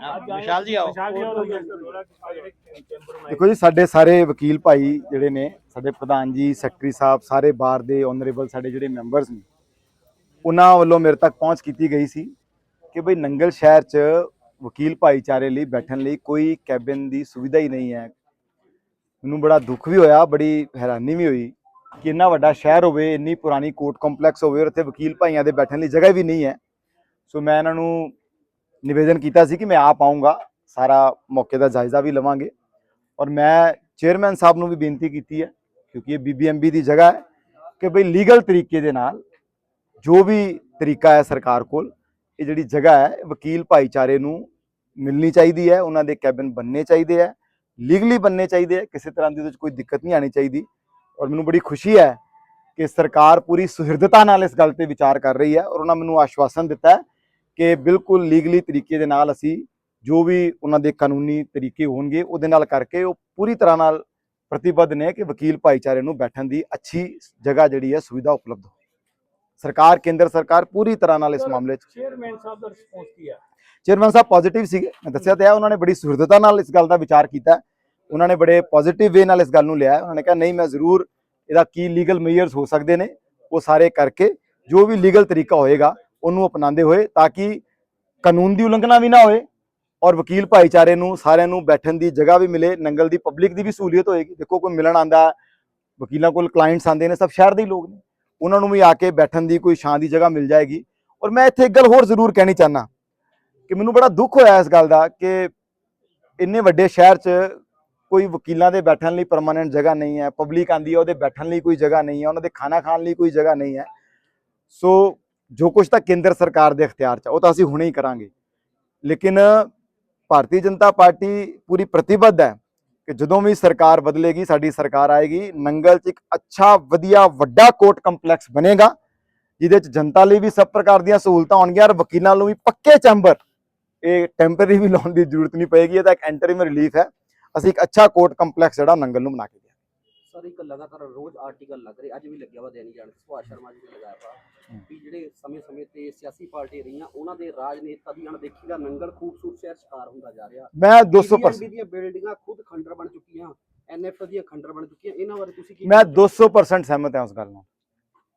ਵਿਸ਼ਾਲ ਜੀ ਆਓ। ਦੇਖੋ ਜੀ ਸਾਡੇ ਸਾਰੇ ਵਕੀਲ ਭਾਈ ਜਿਹੜੇ ਨੇ ਸਾਡੇ ਪ੍ਰਧਾਨ ਜੀ ਸੈਕਟਰੀ ਸਾਹਿਬ ਸਾਰੇ ਬਾਰ ਦੇ ਆਨਰੇਬਲ ਸਾਡੇ ਜਿਹੜੇ ਮੈਂਬਰਸ ਨੇ ਉਹਨਾਂ ਵੱਲੋਂ ਮੇਰੇ ਤੱਕ ਪਹੁੰਚ ਕੀਤੀ ਗਈ ਸੀ ਕਿ ਭਈ ਨੰਗਲ ਸ਼ਹਿਰ 'ਚ ਵਕੀਲ ਭਾਈਚਾਰੇ ਲਈ ਬੈਠਣ ਲਈ ਕੋਈ ਕੈਬਿਨ ਦੀ ਸੁਵਿਧਾ ਹੀ ਨਹੀਂ ਹੈ। ਮੈਨੂੰ ਬੜਾ ਦੁੱਖ ਵੀ ਹੋਇਆ ਬੜੀ ਹੈਰਾਨੀ ਵੀ ਹੋਈ ਕਿ ਇੰਨਾ ਵੱਡਾ ਸ਼ਹਿਰ ਹੋਵੇ ਇੰਨੀ ਪੁਰਾਣੀ ਕੋਰਟ ਕੰਪਲੈਕਸ ਹੋਵੇ ਔਰ ਇੱਥੇ ਵਕੀਲ ਭਾਈਆਂ ਦੇ ਬੈਠਣ ਲਈ ਜਗ੍ਹਾ ਵੀ ਨਹੀਂ ਹੈ। ਸੋ ਮੈਂ ਇਹਨਾਂ ਨੂੰ ਨਿਵੇਦਨ ਕੀਤਾ ਸੀ ਕਿ ਮੈਂ ਆਪ ਆਉਂਗਾ ਸਾਰਾ ਮੌਕੇ ਦਾ ਜਾਇਜ਼ਾ ਵੀ ਲਵਾਂਗੇ। ਔਰ ਮੈਂ ਚੇਅਰਮੈਨ ਸਾਹਿਬ ਨੂੰ ਵੀ ਬੇਨਤੀ ਕੀਤੀ ਹੈ, ਕਿਉਂਕਿ ਇਹ ਬੀਬੀਐਮਬੀ ਦੀ ਜਗ੍ਹਾ ਹੈ, ਕਿ ਭਈ ਲੀਗਲ ਤਰੀਕੇ ਦੇ ਨਾਲ ਜੋ ਵੀ ਤਰੀਕਾ ਹੈ ਸਰਕਾਰ ਕੋਲ, ਇਹ ਜਿਹੜੀ ਜਗ੍ਹਾ ਹੈ, ਵਕੀਲ ਭਾਈਚਾਰੇ ਨੂੰ ਮਿਲਣੀ ਚਾਹੀਦੀ ਹੈ, ਉਹਨਾਂ ਦੇ ਕੈਬਿਨ ਬਣਨੇ ਚਾਹੀਦੇ ਹੈ, ਲੀਗਲੀ ਬਣਨੇ ਚਾਹੀਦੇ ਹੈ, ਕਿਸੇ ਤਰ੍ਹਾਂ ਦੀ ਉਹਦੇ ਵਿੱਚ ਕੋਈ ਦਿੱਕਤ ਨਹੀਂ ਆਣੀ ਚਾਹੀਦੀ। ਔਰ ਮੈਨੂੰ ਬੜੀ ਖੁਸ਼ੀ ਹੈ ਕਿ ਸਰਕਾਰ ਪੂਰੀ ਸੁਹਿਰਦਤਾ ਨਾਲ ਇਸ ਗੱਲ ਤੇ ਵਿਚਾਰ ਕਰ ਰਹੀ ਹੈ, ਔਰ ਉਹਨਾਂ ਮੈਨੂੰ ਆਸ਼ਵਾਸਨ ਦਿੱਤਾ ਹੈ ਕਿ ਬਿਲਕੁਲ ਲੀਗਲੀ ਤਰੀਕੇ ਦੇ ਨਾਲ ਅਸੀਂ ਜੋ ਵੀ ਉਹਨਾਂ ਦੇ ਕਾਨੂੰਨੀ ਤਰੀਕੇ ਹੋਣਗੇ ਉਹਦੇ ਨਾਲ ਕਰਕੇ ਉਹ ਪੂਰੀ ਤਰ੍ਹਾਂ ਨਾਲ ਪ੍ਰਤੀਬੱਧ ਨੇ ਕਿ ਵਕੀਲ ਭਾਈਚਾਰੇ ਨੂੰ ਬੈਠਣ ਦੀ ਅੱਛੀ ਜਗ੍ਹਾ ਜਿਹੜੀ ਹੈ ਸੁਵਿਧਾ ਉਪਲਬਧ ਹੋ ਸਰਕਾਰ ਕੇਂਦਰ ਸਰਕਾਰ ਪੂਰੀ ਤਰ੍ਹਾਂ ਨਾਲ ਇਸ ਮਾਮਲੇ 'ਚ ਚੇਅਰਮੈਨ ਸਾਹਿਬ ਦਾ ਰਿਸਪੌਂਸ ਕੀ ਹੈ ਚੇਅਰਮੈਨ ਸਾਹਿਬ ਪੋਜ਼ਿਟਿਵ ਸੀਗੇ ਮੈਂ ਦੱਸਿਆ ਤੇ ਹੈ ਉਹਨਾਂ ਨੇ ਬੜੀ ਸੁਹਿਰਦਤਾ ਨਾਲ ਇਸ ਗੱਲ ਦਾ ਵਿਚਾਰ ਕੀਤਾ। ਉਹਨਾਂ ਨੇ ਬੜੇ ਪੋਜ਼ਿਟਿਵ ਵੇ ਨਾਲ ਇਸ ਗੱਲ ਨੂੰ ਲਿਆ। ਉਹਨਾਂ ਨੇ ਕਿਹਾ ਨਹੀਂ ਮੈਂ ਜ਼ਰੂਰ ਇਹਦਾ ਕੀ ਲੀਗਲ ਮੇਜਰਸ ਹੋ ਸਕਦੇ ਨੇ ਉਹ ਸਾਰੇ ਕਰਕੇ ਜੋ ਵੀ ਲੀਗਲ ਤਰੀਕਾ ਹੋਏਗਾ ਉਹਨੂੰ ਅਪਣਾਉਂਦੇ ਹੋਏ ਤਾਂ ਕਿ ਕਾਨੂੰਨ ਦੀ ਉਲੰਘਣਾ ਵੀ ਨਾ ਹੋਏ ਔਰ ਵਕੀਲ ਭਾਈਚਾਰੇ ਨੂੰ, ਸਾਰਿਆਂ ਨੂੰ ਬੈਠਣ ਦੀ ਜਗ੍ਹਾ ਵੀ ਮਿਲੇ, ਨੰਗਲ ਦੀ ਪਬਲਿਕ ਦੀ ਵੀ ਸਹੂਲੀਅਤ ਹੋਏਗੀ। ਦੇਖੋ, ਕੋਈ ਮਿਲਣ ਆਂਦਾ ਵਕੀਲਾਂ ਕੋਲ ਕਲਾਇੰਟਸ ਆਂਦੇ ਨੇ, ਸਭ ਸ਼ਹਿਰ ਦੇ ਲੋਕ ਨੇ। ਉਹਨਾਂ ਨੂੰ ਵੀ ਆ ਕੇ ਬੈਠਣ ਦੀ ਕੋਈ ਛਾਂ ਦੀ ਜਗ੍ਹਾ ਮਿਲ ਜਾਏਗੀ। ਔਰ ਮੈਂ ਇੱਥੇ ਇੱਕ ਗੱਲ ਹੋਰ ਜ਼ਰੂਰ ਕਹਿਣੀ ਚਾਹਨਾ ਕਿ ਮੈਨੂੰ ਬੜਾ ਦੁੱਖ ਹੋਇਆ ਇਸ ਗੱਲ ਦਾ ਕਿ ਇੰਨੇ ਵੱਡੇ ਸ਼ਹਿਰ 'ਚ ਕੋਈ ਵਕੀਲਾਂ ਦੇ ਬੈਠਣ ਲਈ ਪਰਮਾਨੈਂਟ ਜਗ੍ਹਾ ਨਹੀਂ ਹੈ ਪਬਲਿਕ ਆਂਦੀ ਹੈ, ਉਹਦੇ ਬੈਠਣ ਲਈ ਕੋਈ ਜਗ੍ਹਾ ਨਹੀਂ ਹੈ, ਉਹਨਾਂ ਦੇ ਖਾਣਾ ਖਾਣ ਲਈ ਕੋਈ ਜਗ੍ਹਾ ਨਹੀਂ ਹੈ। ਸੋ ਜੋ ਕੁਝ ਤਾਂ ਕੇਂਦਰ ਸਰਕਾਰ ਦੇ ਅਖਤਿਆਰ 'ਚ ਉਹ ਤਾਂ ਅਸੀਂ ਹੁਣੇ ਹੀ ਕਰਾਂਗੇ। ਲੇਕਿਨ ਭਾਰਤੀ ਜਨਤਾ ਪਾਰਟੀ ਪੂਰੀ ਪ੍ਰਤੀਬੱਧ ਹੈ ਕਿ ਜਦੋਂ ਵੀ ਸਰਕਾਰ ਬਦਲੇਗੀ, ਸਾਡੀ ਸਰਕਾਰ ਆਏਗੀ, ਨੰਗਲ 'ਚ ਇੱਕ ਅੱਛਾ, ਵਧੀਆ, ਵੱਡਾ ਕੋਰਟ ਕੰਪਲੈਕਸ ਬਣੇਗਾ, ਜਿਹਦੇ 'ਚ ਜਨਤਾ ਲਈ ਵੀ ਸਭ ਪ੍ਰਕਾਰ ਦੀਆਂ ਸਹੂਲਤਾਂ ਹੋਣਗੀਆਂ ਔਰ ਵਕੀਲਾਂ ਨੂੰ ਵੀ ਪੱਕੇ ਚੈਂਬਰ। ਇਹ ਟੈਂਪਰੇਰੀ ਵੀ ਲਾਉਣ ਦੀ ਜ਼ਰੂਰਤ ਨਹੀਂ ਪਏਗੀ, ਇਹ ਤਾਂ ਇੱਕ ਐਂਟਰਿਮ ਰਿਲੀਫ ਹੈ। ਅਸੀਂ ਇੱਕ ਅੱਛਾ ਕੋਰਟ ਕੰਪਲੈਕਸ ਜਿਹੜਾ ਨੰਗਲ ਨੂੰ ਬਣਾ ਕੇ ਸਰ ਇੱਕ ਲਗਾਤਾਰ ਰੋਜ਼ ਆਰਟੀਕਲ ਲੱਗ ਰਹੇ ਅੱਜ ਵੀ ਲੱਗਿਆ ਵਾ ਦੇਣੀ ਜਾਣ ਸੁਭਾਸ਼ ਸ਼ਰਮਾ ਜੀ ਨੇ ਲਗਾਇਆ ਵਾ। ਵੀ ਜਿਹੜੇ ਸਮੇਂ-ਸਮੇਂ ਤੇ ਸਿਆਸੀ ਪਾਰਟੀ ਰਹੀਆਂ ਉਹਨਾਂ ਦੇ ਰਾਜਨੇਤਾ ਦੀ ਅਣਦੇਖੀ ਦਾ ਨੰਗਲ ਖੂਬਸੂਰਤ ਸ਼ਹਿਰ ਸ਼ਿਕਾਰ ਹੁੰਦਾ ਜਾ ਰਿਹਾ। ਮੈਂ 200% BBMB ਦੀਆਂ ਬਿਲਡਿੰਗਾਂ ਖੁਦ ਖੰਡਰ ਬਣ ਚੁੱਕੀਆਂ ਐਨਐਫ ਦੀਆਂ ਖੰਡਰ ਬਣ ਚੁੱਕੀਆਂ ਇਹਨਾਂ ਬਾਰੇ ਤੁਸੀਂ ਕੀ ਮੈਂ ਕਹਿਣਾ 200% ਸਹਿਮਤ ਹਾਂ ਉਸ ਗੱਲ ਨਾਲ।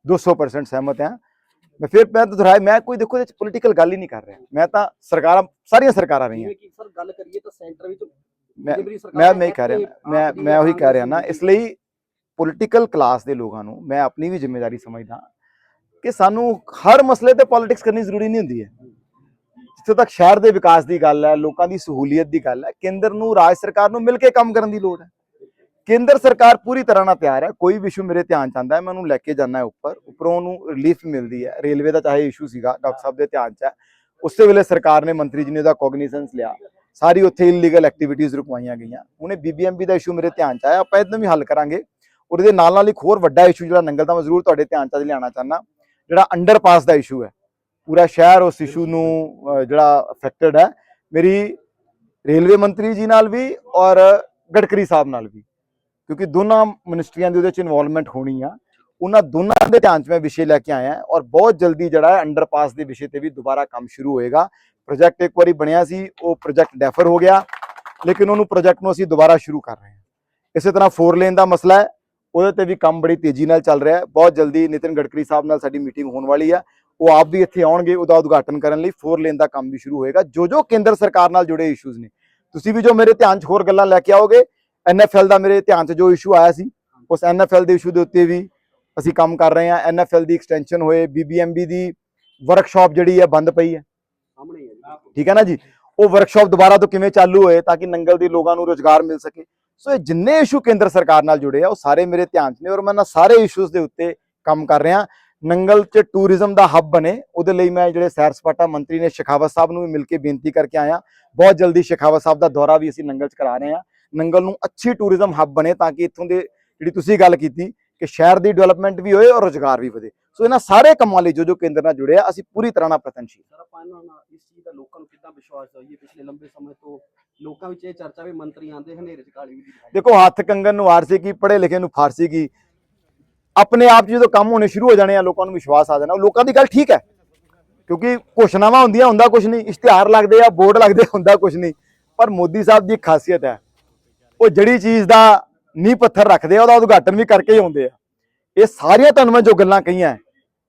200% ਸਹਿਮਤ ਹਾਂ। ਮੈਂ ਫਿਰ ਮੈਂ ਤਾਂ ਦੁਹਰਾਇਆ ਮੈਂ ਕੋਈ ਦੇਖੋ ਇਹ ਪੋਲੀਟੀਕਲ ਗੱਲ ਹੀ ਨਹੀਂ ਕਰ ਰਿਹਾ। ਮੈਂ ਤਾਂ ਸਰਕਾਰਾਂ ਸਾਰੀਆਂ ਸਰਕਾਰਾਂ ਰਹੀਆਂ। ਜਿਵੇਂ ਕਿ ਸਰ ਗੱਲ ਕਰੀਏ ਤਾਂ ਸੈਂਟਰ ਵਿੱਚ ਮੈਂ ਮੈਂ ਨੇ ਮੈਂ ਹੀ ਕਹਿ ਰਿਹਾ ਮੈਂ ਮੈਂ ਉਹੀ ਕਹਿ ਰਿਹਾ ਨਾ ਇਸ ਲਈ ਪੋਲੀਟੀਕਲ ਕਲਾਸ ਦੇ ਲੋਕਾਂ ਨੂੰ ਮੈਂ ਆਪਣੀ ਵੀ ਜ਼ਿੰਮੇਵਾਰੀ ਸਮਝਦਾ ਕਿ ਸਾਨੂੰ ਹਰ ਮਸਲੇ ਤੇ ਪੋਲਿਟਿਕਸ ਕਰਨੀ ਜ਼ਰੂਰੀ ਨਹੀਂ ਹੁੰਦੀ ਹੈ। ਜਿੱਥੇ ਤੱਕ ਸ਼ਹਿਰ ਦੇ ਵਿਕਾਸ ਦੀ ਗੱਲ ਹੈ, ਲੋਕਾਂ ਦੀ ਸਹੂਲੀਅਤ ਦੀ ਗੱਲ ਹੈ, ਕੇਂਦਰ ਨੂੰ, ਰਾਜ ਸਰਕਾਰ ਨੂੰ ਮਿਲ ਕੇ ਕੰਮ ਕਰਨ ਦੀ ਲੋੜ ਹੈ। ਕੇਂਦਰ ਸਰਕਾਰ ਪੂਰੀ ਤਰ੍ਹਾਂ ਨਾਲ ਤਿਆਰ ਹੈ, ਕੋਈ ਵੀ ਇਸ਼ੂ ਮੇਰੇ ਧਿਆਨ ਚ ਆਉਂਦਾ ਹੈ, ਮੈਂ ਉਹਨੂੰ ਲੈ ਕੇ ਜਾਣਾ ਹੈ ਉੱਪਰ, ਉੱਪਰੋਂ ਉਹਨੂੰ ਰਿਲੀਫ ਮਿਲਦੀ ਹੈ। ਰੇਲਵੇ ਦਾ ਚਾਹੇ ਇਸ਼ੂ ਸੀਗਾ, ਡਾਕਟਰ ਸਾਹਿਬ ਦੇ ਧਿਆਨ ਚ ਹੈ। ਉਸੇ ਵੇਲੇ ਸਰਕਾਰ ਨੇ ਮੰਤਰੀ ਜੀ ਨੇ ਉਹਦਾ ਕੋਗਨੀਸੈਂਸ ਲਿਆ। ਸਾਰੀ ਉੱਥੇ ਇਲੀਗਲ ਐਕਟੀਵਿਟੀਜ਼ ਰੁਕਵਾਈਆਂ ਗਈਆਂ। ਉਹਨੇ ਬੀਬੀਐਮਬੀ ਦਾ ਇਸ਼ੂ ਮੇਰੇ ਧਿਆਨ ਚ ਆਇਆ, ਆਪਾਂ ਇਹਨੂੰ ਵੀ ਹੱਲ ਕਰਾਂਗੇ। ਔਰ ਇਹਦੇ ਨਾਲ ਨਾਲ ਇੱਕ ਹੋਰ ਵੱਡਾ ਇਸ਼ੂ ਜਿਹੜਾ ਨੰਗਲ ਦਾ ਮੈਂ ਜ਼ਰੂਰ ਤੁਹਾਡੇ ਧਿਆਨ ਚ ਅੱਜ ਲਿਆਉਣਾ ਚਾਹੁੰਦਾ, ਜਿਹੜਾ ਅੰਡਰਪਾਸ ਦਾ ਇਸ਼ੂ ਹੈ। ਪੂਰਾ ਸ਼ਹਿਰ ਉਸ ਇਸ਼ੂ ਨੂੰ ਜਿਹੜਾ ਅਫੈਕਟਡ ਹੈ। ਮੇਰੀ ਰੇਲਵੇ ਮੰਤਰੀ ਜੀ ਨਾਲ ਵੀ ਔਰ ਗਡਕਰੀ ਸਾਹਿਬ ਨਾਲ ਵੀ। ਕਿਉਂਕਿ ਦੋਨਾਂ ਮਿਨਿਸਟਰੀਆਂ ਦੀ ਉਹਦੇ ਚ ਇਨਵੋਲਵਮੈਂਟ ਹੋਣੀ ਆ। ਉਹਨਾਂ ਦੋਨਾਂ ਦੇ ਧਿਆਨ ਚ ਮੈਂ ਵਿਸ਼ੇ ਲੈ ਕੇ ਆਇਆ ਔਰ ਬਹੁਤ ਜਲਦੀ ਜਿਹੜਾ ਹੈ ਅੰਡਰਪਾਸ ਦੇ ਵਿਸ਼ੇ ਤੇ ਵੀ ਦੁਬਾਰਾ ਕੰਮ ਸ਼ੁਰੂ ਹੋਏਗਾ। ਪ੍ਰੋਜੈਕਟ ਇੱਕ ਵਾਰੀ ਬਣਿਆ ਸੀ, ਉਹ ਪ੍ਰੋਜੈਕਟ ਡੈਫਰ ਹੋ ਗਿਆ। ਲੇਕਿਨ ਉਹਨੂੰ ਪ੍ਰੋਜੈਕਟ ਨੂੰ ਅਸੀਂ ਦੁਬਾਰਾ ਸ਼ੁਰੂ ਕਰ ਰਹੇ ਹਾਂ। ਇਸੇ ਤਰ੍ਹਾਂ 4 ਲੇਨ ਦਾ ਮਸਲਾ ਹੈ। ਉਹਦੇ ਤੇ ਵੀ ਕੰਮ ਬੜੀ ਤੇਜ਼ੀ ਨਾਲ ਚੱਲ ਰਿਹਾ ਹੈ। ਬਹੁਤ ਜਲਦੀ ਨਿਤਿਨ ਗਡਕਰੀ ਸਾਹਿਬ ਨਾਲ ਸਾਡੀ ਮੀਟਿੰਗ ਹੋਣ ਵਾਲੀ ਹੈ। ਉਹ ਆਪ ਵੀ ਇੱਥੇ ਆਉਣਗੇ ਉਹਦਾ ਉਦਘਾਟਨ ਕਰਨ ਲਈ 4 ਲੇਨ ਦਾ ਕੰਮ ਵੀ ਸ਼ੁਰੂ ਹੋਏਗਾ। ਜੋ ਜੋ ਕੇਂਦਰ ਸਰਕਾਰ ਨਾਲ ਜੁੜੇ ਇਸ਼ੂਜ਼ ਨੇ। ਤੁਸੀਂ ਵੀ ਜੋ ਮੇਰੇ ਧਿਆਨ 'ਚ ਹੋਰ ਗੱਲਾਂ ਲੈ ਕੇ ਆਓਗੇ ਐਨਐਫਐਲ ਦਾ ਮੇਰੇ ਧਿਆਨ 'ਚ ਜੋ ਇਸ਼ੂ ਆਇਆ ਸੀ ਉਸ ਐਨਐਫਐਲ ਦੇ ਇਸ਼ੂ ਦੇ ਉੱਤੇ ਵੀ ਅਸੀਂ ਕੰਮ ਕਰ ਰਹੇ ਹਾਂ। ਐਨਐਫਐਲ ਦੀ ਐਕਸਟੈਂਸ਼ਨ ਹੋਏ ਬੀਬੀਐਮਬੀ ਦੀ ਵਰਕਸ਼ਾਪ ਜਿਹੜੀ ਹੈ ਬੰਦ ਪਈ ਹੈ। ਸਾਹਮਣੇ ਠੀਕ ਹੈ ਨਾ ਜੀ? ਉਹ ਵਰਕਸ਼ਾਪ ਦੁਬਾਰਾ ਤੋਂ ਕਿਵੇਂ ਚਾਲੂ ਹੋਏ ਤਾਂ ਕਿ ਨੰਗਲ ਦੇ ਲੋਕਾਂ ਨੂੰ ਰੋਜ਼ਗਾਰ ਮਿਲ ਸਕੇ। ਸੋ ਇਹ ਜਿੰਨੇ ਇਸ਼ੂ ਕੇਂਦਰ ਸਰਕਾਰ ਨਾਲ ਜੁੜੇ ਆ, ਉਹ ਸਾਰੇ ਮੇਰੇ ਧਿਆਨ 'ਚ ਨੇ ਔਰ ਮੈਂ ਇਹਨਾਂ ਸਾਰੇ ਇਸ਼ੂਜ਼ ਦੇ ਉੱਤੇ ਕੰਮ ਕਰ ਰਿਹਾ। ਨੰਗਲ 'ਚ ਟੂਰਿਜ਼ਮ ਦਾ ਹੱਬ ਬਣੇ, ਉਹਦੇ ਲਈ ਮੈਂ ਜਿਹੜੇ ਸੈਰ ਸਪਾਟਾ ਮੰਤਰੀ ਨੇ ਸ਼ਿਖਾਵਤ ਸਾਹਿਬ ਨੂੰ ਵੀ ਮਿਲ ਕੇ ਬੇਨਤੀ ਕਰਕੇ ਆਇਆ। ਬਹੁਤ ਜਲਦੀ ਸ਼ਿਖਾਵਤ ਸਾਹਿਬ ਦਾ ਦੌਰਾ ਵੀ ਅਸੀਂ ਨੰਗਲ 'ਚ ਕਰਾ ਰਹੇ ਹਾਂ। ਨੰਗਲ ਨੂੰ ਅੱਛੀ ਟੂਰਿਜ਼ਮ ਹੱਬ ਬਣੇ ਤਾਂ ਕਿ ਇੱਥੋਂ ਦੇ ਜਿਹੜੀ ਤੁਸੀਂ ਗੱਲ ਕੀਤੀ ਕਿ ਸ਼ਹਿਰ ਦੀ ਡਿਵੈਲਪਮੈਂਟ ਵੀ ਹੋਏ ਔਰ ਰੋਜ਼ਗਾਰ ਵੀ ਵਧੇ। ਸੋ ਇਹਨਾਂ ਸਾਰੇ ਕੰਮਾਂ ਲਈ ਜੋ ਜੋ ਕੇਂਦਰ ਨਾਲ ਜੁੜਿਆ ਅਸੀਂ ਪੂਰੀ ਤਰ੍ਹਾਂ ਨਾਲ ਪ੍ਰਤਨਸ਼ੀਲ ਸਰ, ਆਪਾਂ ਇਹਨਾਂ ਨਾਲ ਇਸ ਚੀਜ਼ ਦਾ ਲੋਕਾਂ ਨੂੰ ਕਿੱਦਾਂ ਵਿਸ਼ਵਾਸ ਦਵਾਈਏ? ਪਿਛਲੇ ਲੰਬੇ ਸਮੇਂ ਤੋਂ ਲੋਕਾਂ ਵਿੱਚ ਇਹ ਚਰਚਾ ਵੀ ਮੰਤਰੀ ਆਂਦੇ ਹਨੇਰੇ ਚ ਕਾਲੀ ਵੀ ਦਿਖਾਈ ਦੇਖੋ, ਹੱਥ ਕੰਗਨ ਨੂੰ ਆਰਸੀ ਕੀ, ਪੜ੍ਹੇ ਲਿਖੇ ਨੂੰ ਫਾਰਸੀ ਕੀ। ਆਪਣੇ ਆਪ 'ਚ ਜਦੋਂ ਕੰਮ ਹੋਣੇ ਸ਼ੁਰੂ ਹੋ ਜਾਣੇ ਆ, ਲੋਕਾਂ ਨੂੰ ਵਿਸ਼ਵਾਸ ਆ ਜਾਣਾ। ਉਹ ਲੋਕਾਂ ਦੀ ਗੱਲ ਠੀਕ ਹੈ, ਕਿਉਂਕਿ ਘੋਸ਼ਣਾਵਾਂ ਹੁੰਦੀਆਂ, ਹੁੰਦਾ ਕੁਝ ਨਹੀਂ। ਇਸ਼ਤਿਹਾਰ ਲੱਗਦੇ ਆ ਬੋਰਡ ਲੱਗਦੇ ਹੁੰਦਾ ਕੁਝ ਨਹੀਂ। ਪਰ ਮੋਦੀ ਸਾਹਿਬ ਦੀ ਇੱਕ ਖਾਸੀਅਤ ਹੈ, ਉਹ ਜਿਹੜੀ ਚੀਜ਼ ਦਾ ਨੀਂਹ ਪੱਥਰ ਰੱਖਦੇ ਆ, ਉਹਦਾ ਉਦਘਾਟਨ ਵੀ ਕਰਕੇ ਹੀ ਆਉਂਦੇ ਆ। ਇਹ ਸਾਰੀਆਂ ਤੁਹਾਨੂੰ ਮੈਂ ਜੋ ਗੱਲਾਂ ਕਹੀਆਂ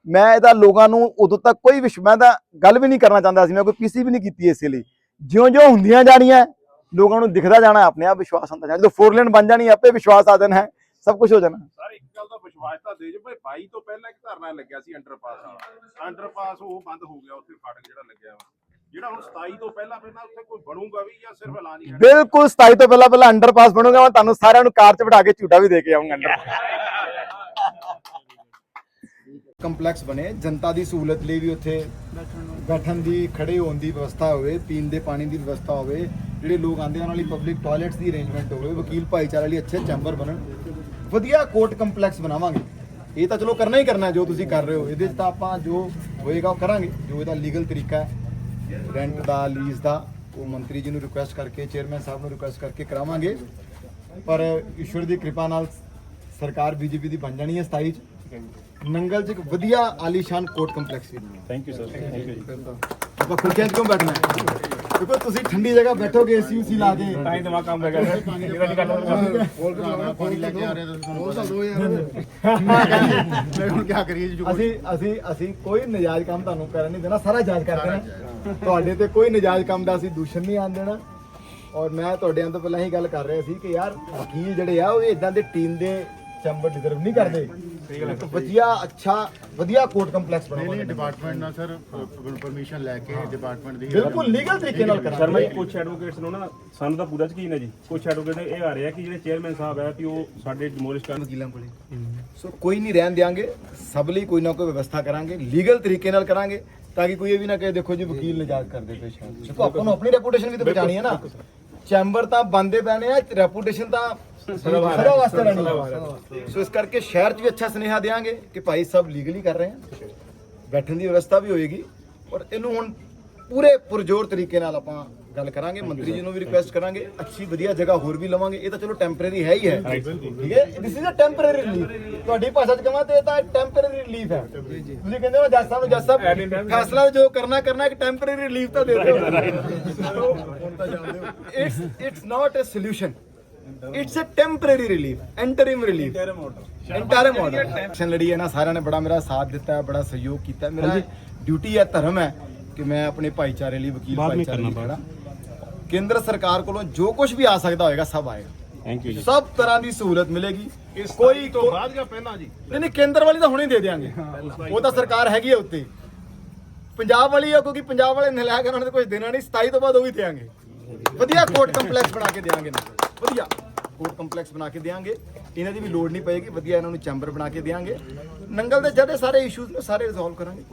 ਮੈਂ ਇਹਦਾ ਲੋਕਾਂ ਨੂੰ ਉਦੋਂ ਤੱਕ ਕੋਈ ਵਿਸ਼, ਮੈਂ ਤਾਂ ਗੱਲ ਵੀ ਨਹੀਂ ਕਰਨਾ ਚਾਹੁੰਦਾ ਸੀ, ਮੈਂ ਕੋਈ ਪੀਸੀ ਵੀ ਨਹੀਂ ਕੀਤੀ ਇਸੇ ਲਈ। ਜਿਉਂ-ਜਿਉਂ ਹੁੰਦੀਆਂ ਜਾਣੀਆਂ ਲੋਕਾਂ ਨੂੰ ਦਿਖਦਾ ਜਾਣਾ ਆਪਣੇ ਆਪ ਵਿਸ਼ਵਾਸ ਹੁੰਦਾ ਜਾਣਾ। ਜਦੋਂ ਫੋਰ ਲੇਨ ਬਣ ਜਾਣੀ ਆਪੇ ਵਿਸ਼ਵਾਸ ਆ ਜਾਣਾ ਹੈ ਸਭ ਕੁਝ ਹੋ ਜਾਣਾ। ਸਰ ਇੱਕ ਗੱਲ ਦਾ ਵਿਸ਼ਵਾਸ ਤਾਂ ਦੇ ਜੋ ਭਾਈ 22 ਤੋਂ ਪਹਿਲਾਂ ਇੱਕ ਧਰਨਾ ਲੱਗਿਆ ਸੀ ਅੰਡਰਪਾਸ ਵਾਲਾ ਅੰਡਰਪਾਸ ਉਹ ਬੰਦ ਹੋ ਗਿਆ ਉੱਥੇ ਫਾਟਕ ਜਿਹੜਾ ਲੱਗਿਆ ਵਾ। ਜਿਹੜਾ ਹੁਣ 27 ਤੋਂ ਪਹਿਲਾਂ ਪਹਿਲਾਂ ਉੱਥੇ ਕੋਈ ਬਣੂਗਾ ਵੀ ਜਾਂ ਸਿਰਫ ਐਲਾਨ ਹੀ ਬਿਲਕੁਲ 27 ਤੋਂ ਪਹਿਲਾਂ ਪਹਿਲਾਂ ਅੰਡਰਪਾਸ ਬਣੂਗਾ ਮੈਂ ਤੁਹਾਨੂੰ ਸਾਰਿਆਂ ਨੂੰ ਕਾਰ 'ਚ ਬਿਠਾ ਕੇ ਝੂਟਾ ਵੀ ਦੇ ਕੇ ਆਉਂਗਾ ਕੰਪਲੈਕਸ ਬਣੇ। ਜਨਤਾ ਦੀ ਸਹੂਲਤ ਲਈ ਵੀ ਉੱਥੇ ਬੈਠਣ ਦੀ, ਖੜੇ ਹੋਣ ਦੀ ਵਿਵਸਥਾ ਹੋਵੇ, ਪੀਣ ਦੇ ਪਾਣੀ ਦੀ ਵਿਵਸਥਾ ਹੋਵੇ, ਜਿਹੜੇ ਲੋਕ ਆਉਂਦੇ ਆ, ਉਹਨਾਂ ਲਈ ਪਬਲਿਕ ਟਾਇਲਟਸ ਦੀ ਅਰੇਂਜਮੈਂਟ ਹੋਵੇ, ਵਕੀਲ ਭਾਈਚਾਰੇ ਲਈ ਅੱਛੇ ਚੈਂਬਰ ਬਣਨ। ਵਧੀਆ ਕੋਰਟ ਕੰਪਲੈਕਸ ਬਣਾਵਾਂਗੇ। ਇਹ ਤਾਂ ਚਲੋ ਕਰਨਾ ਹੀ ਕਰਨਾ, ਜੋ ਤੁਸੀਂ ਕਰ ਰਹੇ ਹੋ। ਇਹਦੇ 'ਚ ਤਾਂ ਆਪਾਂ ਜੋ ਹੋਏਗਾ ਉਹ ਕਰਾਂਗੇ। ਜੋ ਇਹਦਾ ਲੀਗਲ ਤਰੀਕਾ ਹੈ ਰੈਂਟ ਦਾ ਲੀਜ਼ ਦਾ, ਉਹ ਮੰਤਰੀ ਜੀ ਨੂੰ ਰਿਕੁਐਸਟ ਕਰਕੇ ਚੇਅਰਮੈਨ ਸਾਹਿਬ ਨੂੰ ਰਿਕੁਐਸਟ ਕਰਕੇ ਕਰਾਵਾਂਗੇ। ਪਰ ਈਸ਼ਵਰ ਦੀ ਕਿਰਪਾ ਨਾਲ ਸਰਕਾਰ ਬੀਜੇਪੀ ਦੀ ਬਣ ਜਾਣੀ ਹੈ 27 ਚ। ਨੰਗਲ ਚ ਇੱਕ ਵਧੀਆ ਆਲੀਸ਼ਾਨ court complex the thank you sir thank you ਆਪਾਂ ਖੁਰਕਿਆਂ 'ਚ ਕਿਉਂ ਬੈਠਣਾ ਹੈ? ਦੇਖੋ ਤੁਸੀਂ ਠੰਡੀ ਜਗ੍ਹਾ ਬੈਠੋਗੇ ਏਸੀ ਉਸੀ ਲਾ ਕੇ। ਤਾਂ ਹੀ ਦਿਮਾਗ ਕੰਮ ਹੈਗਾ ਇਹਦਾ ਨਹੀਂ ਕਰਨਾ ਪਾਣੀ ਲੈ ਕੇ ਆ ਰਹੇ ਤੁਸੀਂ ਬੋਲ ਦੋ ਯਾਰ। ਮੈਂ ਹੁਣ ਕੀ ਕਰੀਏ ਜੀ ਅਸੀਂ ਅਸੀਂ ਅਸੀਂ ਕੋਈ ਨਜਾਇਜ਼ ਕੰਮ ਤੁਹਾਨੂੰ ਕਰਨ ਨਹੀਂ ਦੇਣਾ ਸਾਰਾ ਜਾਇਜ਼ ਕਰ ਦੇਣਾ ਤੁਹਾਡੇ ਤੇ ਕੋਈ ਨਜਾਇਜ਼ ਕੰਮ ਦਾ ਅਸੀਂ ਦੂਸ਼ਣ ਨਹੀਂ ਆਣ ਦੇਣਾ। ਔਰ ਮੈਂ ਤੁਹਾਡੇ ਅੰਦਰ ਪਹਿਲਾਂ ਹੀ ਗੱਲ ਕਰ ਰਿਹਾ ਸੀ ਕਿ ਯਾਰ ਵਕੀਲ ਜਿਹੜੇ ਆ ਉਹ ਇਦਾਂ ਦੇ ਟੀਮ ਦੇ ਚੈਂਬਰ ਡਿਜ਼ਰਵ ਨਹੀਂ ਕਰਦੇ। ਇੱਕ ਵਧੀਆ ਅੱਛਾ ਵਧੀਆ ਕੋਰਟ ਕੰਪਲੈਕਸ ਨਹੀਂ ਬਣਾਵਾਂਗੇ ਡਿਪਾਰਟਮੈਂਟ ਨਾਲ ਸਰ ਪਰਮਿਸ਼ਨ ਲੈ ਕੇ ਡਿਪਾਰਟਮੈਂਟ ਦੀ ਬਿਲਕੁਲ ਲੀਗਲ ਤਰੀਕੇ ਨਾਲ ਸ਼ਰਮਾ ਕਰਾਂਗੇ। ਜੀ ਕੁਝ ਐਡਵੋਕੇਟਸ ਨੂੰ ਨਾ ਸਾਨੂੰ ਤਾਂ ਪੂਰਾ ਯਕੀਨ ਹੈ ਜੀ। ਕੁਝ ਐਡਵੋਕੇਟ ਇਹ ਆ ਰਿਹਾ ਕਿ ਜਿਹੜੇ ਚੇਅਰਮੈਨ ਸਾਹਿਬ ਹੈ ਕਿ ਉਹ ਸਾਡੇ ਡਿਮੋਲਿਸ਼ ਕਰਨ। ਵਕੀਲਾਂ ਕੋਲੇ। ਸੋ ਕੋਈ ਨਹੀਂ ਰਹਿਣ ਦਿਆਂਗੇ ਸਭ ਲਈ ਕੋਈ ਨਾ ਕੋਈ ਵਿਵਸਥਾ ਕਰਾਂਗੇ ਲੀਗਲ ਤਰੀਕੇ ਨਾਲ ਕਰਾਂਗੇ ਤਾਂ ਕਿ ਕੋਈ ਇਹ ਵੀ ਨਾ ਕਹੇ ਦੇਖੋ ਜੀ ਵਕੀਲ ਨਜਾਇਜ਼ ਕਰਦੇ ਪਏ ਸ਼ਾਇਦ। ਦੇਖੋ ਆਪਾਂ ਨੂੰ ਆਪਣੀ ਰੈਪੂਟੇਸ਼ਨ ਵੀ ਤਾਂ ਬਚਾਣੀ ਹੈ ਨਾ। ਚੈਂਬਰ ਤਾਂ ਬੰਦੇ ਪੈਣੇ ਆ ਰੈਪੂਟੇਸ਼ਨ ਤਾਂ ਸਦਾ ਵਾਸਤੇ ਰਹਿਣੀ। ਸੋ ਇਸ ਕਰਕੇ ਸ਼ਹਿਰ 'ਚ ਵੀ ਅੱਛਾ ਸੁਨੇਹਾ ਦੇਾਂਗੇ ਕਿ ਭਾਈ ਸਭ ਲੀਗਲੀ ਕਰ ਰਹੇ ਆ ਬੈਠਣ ਦੀ ਵਿਵਸਥਾ ਵੀ ਹੋਏਗੀ ਔਰ ਇਹਨੂੰ ਹੁਣ ਪੂਰੇ ਪੁਰਜੋਰ ਤਰੀਕੇ ਨਾਲ ਆਪਾਂ ਗੱਲ ਕਰਾਂਗੇ। ਮੰਤਰੀ ਜੀ ਨੂੰ ਵੀ ਰਿਕੁਐਸਟ ਕਰਾਂਗੇ। ਅੱਛੀ ਵਧੀਆ ਜਗ੍ਹਾ ਹੋਰ ਵੀ ਲਵਾਂਗੇ। ਇਹ ਤਾਂ ਚਲੋ ਟੈਂਪਰੇਰੀ ਹੈ ਹੀ ਹੈ। ਠੀਕ ਹੈ? This is a temporary relief ਤੁਹਾਡੀ ਭਾਸ਼ਾ ਚ ਕਹਾਂ ਤੇ ਇਹ ਤਾਂ ਟੈਂਪਰੇਰੀ ਰਿਲੀਫ ਹੈ। ਤੁਸੀਂ ਕਹਿੰਦੇ ਹੋ ਜੱਜ ਸਾਹਿਬ ਨੂੰ ਜੱਜ ਸਾਹਿਬ ਫੈਸਲਾ ਜੋ ਕਰਨਾ ਕਰਨਾ ਇੱਕ ਟੈਂਪਰੇਰੀ ਰਿਲੀਫ ਤਾਂ ਦੇ ਦਿਓ। ਹੁਣ ਤਾਂ ਜਾਣਦੇ ਹੋ it's it's not a solution it's a temporary relief interim relief interim order action ਲੜੀ ਹੈ ਨਾ ਸਾਰਿਆਂ ਨੇ ਬੜਾ ਮੇਰਾ ਸਾਥ ਦਿੱਤਾ ਹੈ ਬੜਾ ਸਹਿਯੋਗ ਕੀਤਾ ਹੈ। ਮੇਰਾ ਡਿਊਟੀ ਹੈ ਧਰਮ ਹੈ ਕਿ ਮੈਂ ਆਪਣੇ ਭਾਈਚਾਰੇ ਲਈ ਵਕੀਲ ਭਾਈਚਾਰੇ ਲਈ ਖੜਾ ਕੇਂਦਰ ਸਰਕਾਰ ਕੋਲੋਂ ਜੋ ਕੁਝ ਵੀ ਆ ਸਕਦਾ ਹੋਏਗਾ ਸਭ ਆਏਗਾ ਥੈਂਕ ਯੂ ਜੀ ਸਭ ਤਰ੍ਹਾਂ ਦੀ ਸਹੂਲਤ ਮਿਲੇਗੀ ਕੋਈ ਤੋਂ ਬਾਅਦ ਜਾਂ ਪਹਿਲਾਂ ਜੀ ਨਹੀਂ ਨਹੀਂ ਕੇਂਦਰ ਵਾਲੀ ਤਾਂ ਹੁਣੇ ਹੀ ਦੇ ਦੇਾਂਗੇ ਉਹ ਤਾਂ ਸਰਕਾਰ ਹੈਗੀ ਹੈ ਉੱਤੇ ਪੰਜਾਬ ਵਾਲੀ ਹੈ ਕਿਉਂਕਿ ਪੰਜਾਬ ਵਾਲੇ ਨਲਾਇਕ ਉਹਨਾਂ ਨੇ ਕੁਝ ਦੇਣਾ ਨਹੀਂ 27 ਤੋਂ ਬਾਅਦ ਉਹ ਵੀ ਦੇਾਂਗੇ ਵਧੀਆ ਕੋਰਟ ਕੰਪਲੈਕਸ ਬਣਾ ਕੇ ਦੇਾਂਗੇ ਨਾ ਵਧੀਆ। ਕੋਰਟ ਕੰਪਲੈਕਸ ਬਣਾ ਕੇ ਦੇਾਂਗੇ ਇਹਨਾਂ ਦੀ ਵੀ ਲੋੜ ਨਹੀਂ ਪਏਗੀ। ਵਧੀਆ ਇਹਨਾਂ ਨੂੰ ਚੈਂਬਰ ਬਣਾ ਕੇ ਦੇਾਂਗੇ ਨੰਗਲ ਦੇ ਜਿਹੜੇ ਸਾਰੇ ਇਸ਼ੂਜ਼ ਨੇ, ਸਾਰੇ ਰਿਜ਼ੋਲਵ ਕਰਾਂਗੇ।